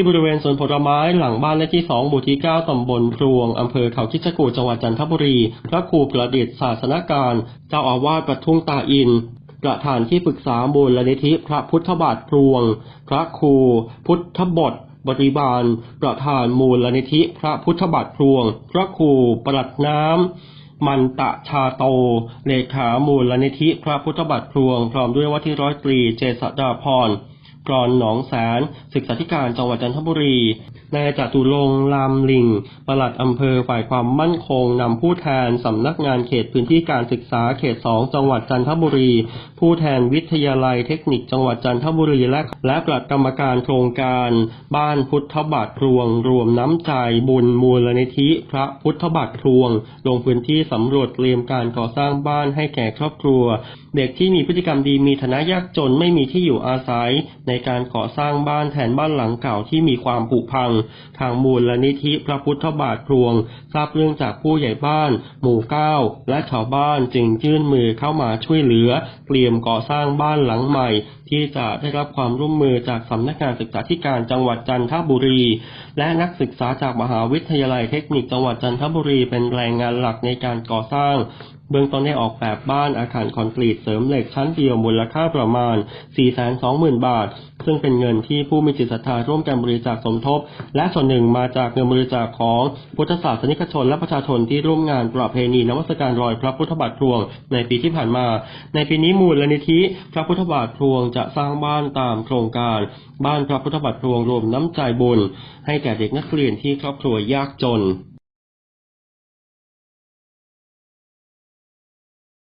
ที่บริเวณสวนผลไม้หลังบ้านเลขที่ 2 หมู่ที่ 9 ตำบลพลวง อำเภอเขาคิดจกูจังหวัดจันทบุรี พระครูประดิษฐ์ศาสนการ เจ้าอาวาสวัดทุ่งตาอิน ประธานที่ปรึกษามูลนิธิพระพุทธบาทพลวง พระครู พุทธบทบริบาล ประธานมูลนิธิพระพุทธบาทพลวง พระครูประหลัดน้ำมันตะชาโต เลขามูลนิธิพระพุทธบาทพลวง พร้อมด้วยว่าที่ร้อยตรีเจษฎาพร กรอนหนองแสน ศึกษาธิการจังหวัดจันทบุรี นายจตุรงลามลิงปลัดอำเภอฝ่ายความมั่นคงนำผู้แทนสำนักงานเขตพื้นที่การศึกษาเขตสองจังหวัดจันทบุรี ผู้แทนวิทยาลัยเทคนิคจังหวัดจันทบุรีและและปลัดกรรมการโครงการ บ้านพุทธบาทพลวง รวมน้ำใจบุญมูลนิธิ พระพุทธบาทพลวง ลงพื้นที่สำรวจเตรียมการก่อสร้างบ้านให้แก่ครอบครัว เด็กที่มีพฤติกรรมดีมีฐานะยากจนไม่มีที่อยู่อาศัยในการก่อสร้างบ้านแทนบ้านหลังเก่าที่มีความผุพัง ทางมูลนิธิพระพุทธบาทพลวง ทราบเรื่องจากผู้ใหญ่บ้าน หมู่เก้าและชาวบ้านจึงยื่นมือเข้ามาช่วยเหลือ เตรียมก่อสร้างบ้านหลังใหม่ ที่จะได้รับความร่วมมือจากสำนักงานศึกษาธิการจังหวัดจันทบุรี และนักศึกษาจากมหาวิทยาลัยเทคนิคจังหวัดจันทบุรีเป็นแรงงานหลักในการก่อสร้าง เบื้องต้นได้ออกแบบบ้านอาคารคอนกรีตเสริมเหล็กชั้นเดียวมูลค่าประมาณ 420,000 บาท ซึ่งเป็นเงินที่ผู้มีจิตศรัทธาร่วมกันบริจาคสมทบ และส่วนหนึ่งมาจากเงินบริจาคของพุทธศาสนิกชนและประชาชนที่ร่วมงานประเพณีนมัสการรอยพระพุทธบาทพลวง ในปีที่ผ่านมา ในปีนี้มูลนิธิพระพุทธบาทพลวงจะสร้างบ้านตามโครงการ บ้านพระพุทธบาทพลวงรวมน้ำใจบุญ ให้แก่เด็กนักเรียนที่ครอบครัวยากจน